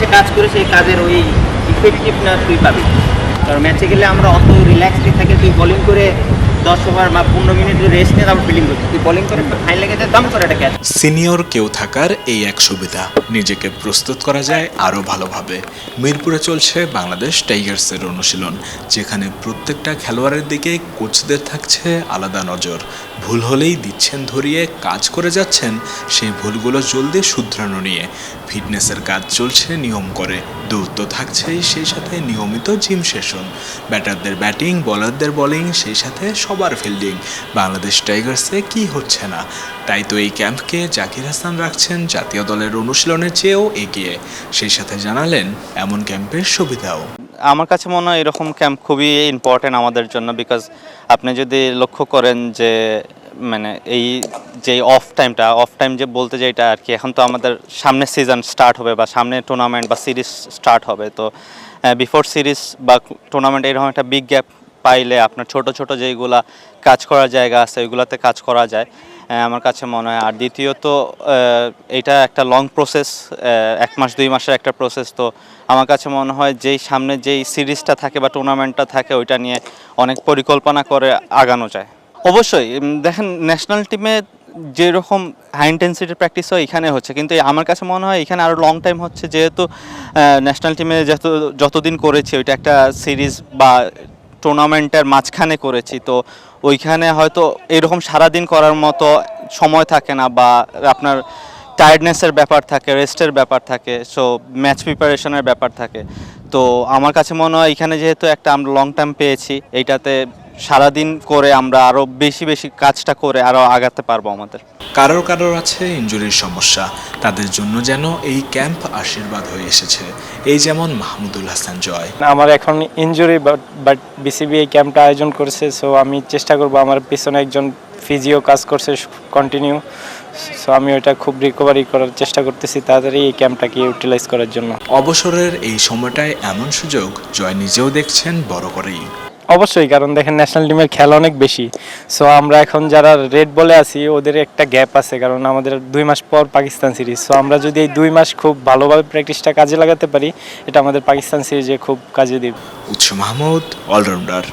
বসে কাজ করে সেই কাজের ওই ইফেক্টিভনেস তুই পাবি। কারণ ম্যাচে গেলে আমরা অত রিল্যাক্সলি থাকে, তুই বোলিং করে দশ ওভার বা পনেরো মিনিট সিনিয়র কেউ থাকার এই এক সুবিধা, নিজেকে প্রস্তুত করা যায় আরও ভালোভাবে। মিরপুরে চলছে বাংলাদেশ টাইগার্সের অনুশীলন, যেখানে প্রত্যেকটা খেলোয়াড়ের দিকে কোচদের থাকছে আলাদা নজর। ভুল হলেই দিচ্ছেন ধরিয়ে, কাজ করে যাচ্ছেন, সেই ভুলগুলো জলদি শুধরানো নিয়ে। ফিটনেসের কাজ চলছে নিয়ম করে দূরত্ব থাকছেই, সেই সাথে নিয়মিত জিম সেশন ব্যাটারদের ব্যাটিং বলারদের বোলিং সেই সাথে সবার ফিল্ডিং বাংলাদেশ টাইগার্সে কি হচ্ছে না? তাই তো এই ক্যাম্পকে জাকির হাসান রাখছেন জাতীয় দলের অনুশীলনের চেয়েও এগিয়ে। সেই সাথে জানালেন, এমন ক্যাম্পের সুবিধাও। আমার কাছে মনে হয় এরকম ক্যাম্প খুবই ইম্পর্টেন্ট আমাদের জন্য বিকজ আপনি যদি লক্ষ্য করেন যে মানে এই যে অফ টাইমটা অফ টাইম যে বলতে যেটা আর কি, এখন তো আমাদের সামনে সিজন স্টার্ট হবে বা সামনে টুর্নামেন্ট বা সিরিজ স্টার্ট হবে। তো বিফোর সিরিজ বা টুর্নামেন্ট এরকম একটা বিগ গ্যাপ পাইলে আপনার ছোট ছোট যেগুলা কাজ করার জায়গা আছে, ওইগুলাতে কাজ করা যায়। আমার কাছে মনে হয়। আর দ্বিতীয়ত এটা একটা লং প্রসেস এক মাস, দুই মাসের একটা প্রসেস তো আমার কাছে মনে হয়, যেই সামনে যেই সিরিজটা থাকে বা টুর্নামেন্টটা থাকে, ওইটা নিয়ে অনেক পরিকল্পনা করে আগানো যায়। অবশ্যই দেখেন ন্যাশনাল টিমে যেরকম হাই ইন্টেন্সিটির প্র্যাকটিস হয়, এখানে হচ্ছে। কিন্তু আমার কাছে মনে হয়, এখানে আরও লং টাইম হচ্ছে। যেহেতু ন্যাশনাল টিমে যত যতদিন করেছি, ওইটা একটা সিরিজ বা টুর্নামেন্টের মাঝখানে করেছি, তো ওইখানে হয়তো এরকম সারাদিন করার মতো সময় থাকে না বা আপনার টায়ার্ডনেসের ব্যাপার থাকে রেস্টের ব্যাপার থাকে সো ম্যাচ প্রিপারেশনের ব্যাপার থাকে। তো আমার কাছে মনে হয় এখানে যেহেতু একটা আমরা লং টার্ম পেয়েছি, এইটাতে সারাদিন করে আমরা আরও বেশি বেশি কাজটা করে আরও আগাতে পারব আমাদের। কারোর কারোর আছে ইঞ্জুরির সমস্যা তাদের জন্য যেন এই ক্যাম্প আশীর্বাদ হয়ে এসেছে। এই যেমন মাহমুদুল হাসান জয়। আমার এখন ইনজুরি বাট বাট বিসিবি এই ক্যাম্পটা আয়োজন করছে সো আমি চেষ্টা করব আমার পিছনে একজন ফিজিও কাজ করছে কন্টিনিউ সো আমি ওইটা খুব রিকভারি করার চেষ্টা করতেছি তাড়াতাড়ি এই ক্যাম্পটাকে ইউটিলাইজ করার জন্য। অবসরের এই সময়টায় এমন সুযোগ জয় নিজেও দেখছেন বড় করেই। অবশ্যই, কারণ দেখেন ন্যাশনাল টিমের খেলা অনেক বেশি। সো আমরা এখন যারা রেড বলে আছি, ওদের একটা গ্যাপ আছে, কারণ আমাদের দুই মাস পর পাকিস্তান সিরিজ সো আমরা যদি এই দুই মাস খুব ভালোভাবে প্র্যাকটিসটা কাজে লাগাতে পারি, এটা আমাদের পাকিস্তান সিরিজে খুব কাজে দিবে। উৎস মাহমুদ অলরাউন্ডার